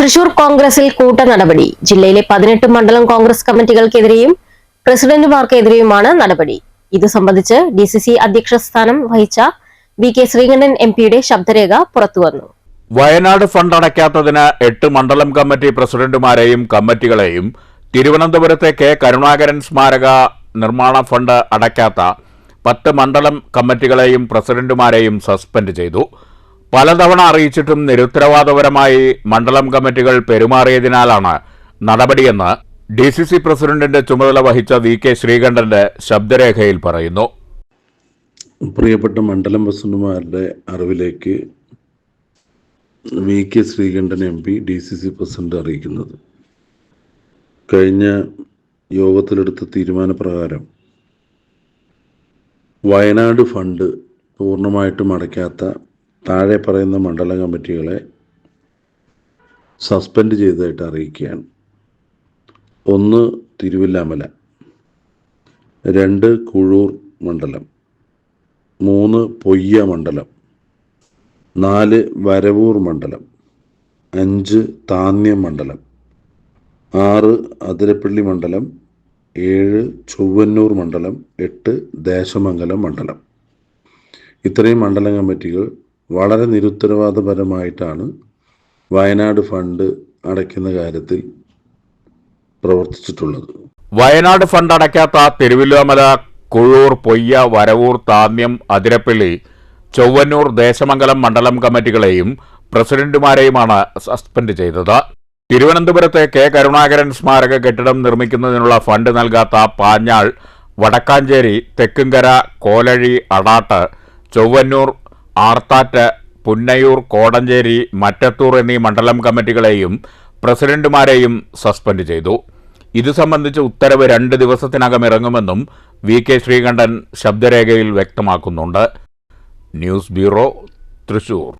തൃശൂർ കോൺഗ്രസിൽ കൂട്ട നടപടി. ജില്ലയിലെ പതിനെട്ട് മണ്ഡലം കോൺഗ്രസ് കമ്മിറ്റികൾക്കെതിരെയും പ്രസിഡന്റുമാർക്കെതിരെയുമാണ് നടപടി. ഇത് സംബന്ധിച്ച് ഡി സി സി അധ്യക്ഷ സ്ഥാനം വഹിച്ച വി കെ ശ്രീകണ്ഠൻ എം പിയുടെ ശബ്ദരേഖ പുറത്തുവന്നു. വയനാട് ഫണ്ട് അടയ്ക്കാത്തതിന് എട്ട് മണ്ഡലം കമ്മിറ്റി പ്രസിഡന്റുമാരെയും കമ്മിറ്റികളെയും തിരുവനന്തപുരത്തെ കെ കരുണാകരൻ സ്മാരക നിർമ്മാണ ഫണ്ട് അടയ്ക്കാത്ത പത്ത് മണ്ഡലം കമ്മിറ്റികളെയും പ്രസിഡന്റുമാരെയും സസ്പെൻഡ് ചെയ്തു. പലതവണ അറിയിച്ചിട്ടും നിരുത്തരവാദപരമായി മണ്ഡലം കമ്മിറ്റികൾ പെരുമാറിയതിനാലാണ് നടപടിയെന്ന് ഡി സി സി പ്രസിഡന്റിന്റെ ചുമതല വഹിച്ച വി കെ ശ്രീകണ്ഠന്റെ ശബ്ദരേഖയിൽ പറയുന്നു. പ്രിയപ്പെട്ട മണ്ഡലം പ്രസിഡന്റുമാരുടെ അറിവിലേക്ക് V K Sreekantan M P D C C president അറിയിക്കുന്നത്. കഴിഞ്ഞ യോഗത്തിലെടുത്ത തീരുമാനപ്രകാരം വയനാട് ഫണ്ട് പൂർണമായിട്ടും അടയ്ക്കാത്ത താഴെ പറയുന്ന മണ്ഡല കമ്മിറ്റികളെ സസ്പെൻഡ് ചെയ്തതായിട്ട് അറിയിക്കുകയാണ്. ഒന്ന് തിരുവില്ലാമല രണ്ട് കുഴൂർ മണ്ഡലം മൂന്ന് പൊയ്യ മണ്ഡലം നാല് വരവൂർ മണ്ഡലം അഞ്ച് താന്യം മണ്ഡലം ആറ് അതിരപ്പള്ളി മണ്ഡലം ഏഴ് ചൊവ്വന്നൂർ മണ്ഡലം എട്ട് ദേശമംഗലം മണ്ഡലം. ഇത്രയും മണ്ഡലം കമ്മിറ്റികൾ വളരെ നിരുത്തരവാദപരമായിട്ടാണ് വയനാട് ഫണ്ട് അടയ്ക്കുന്ന കാര്യത്തിൽ പ്രവർത്തിച്ചിട്ടുള്ളത്. വയനാട് ഫണ്ട് അടയ്ക്കാത്ത തിരുവല്ലോമല കുഴൂർ പൊയ്യ വരവൂർ താന്യം അതിരപ്പള്ളി ചൊവ്വന്നൂർ ദേശമംഗലം മണ്ഡലം കമ്മിറ്റികളെയും പ്രസിഡന്റുമാരെയുമാണ് സസ്പെൻഡ് ചെയ്തത്. തിരുവനന്തപുരത്തെ കെ. കരുണാകരൻ സ്മാരക കെട്ടിടം നിർമ്മിക്കുന്നതിനുള്ള ഫണ്ട് നൽകാത്ത പാഞ്ഞാൾ വടക്കാഞ്ചേരി തെക്കുംകര കോലഴി അടാട്ട് ചൊവ്വന്നൂർ ആർത്താറ്റ് പുന്നയൂർ കോടഞ്ചേരി മറ്റത്തൂർ എന്നീ മണ്ഡലം കമ്മിറ്റികളെയും പ്രസിഡന്റുമാരെയും സസ്പെൻഡ് ചെയ്തു. ഇത് സംബന്ധിച്ച് ഉത്തരവ് രണ്ട് ദിവസത്തിനകം ഇറങ്ങുമെന്നും വി കെ ശ്രീകണ്ഠൻ ശബ്ദരേഖയിൽ വ്യക്തമാക്കുന്നുണ്ട്. News bureau Thrissur.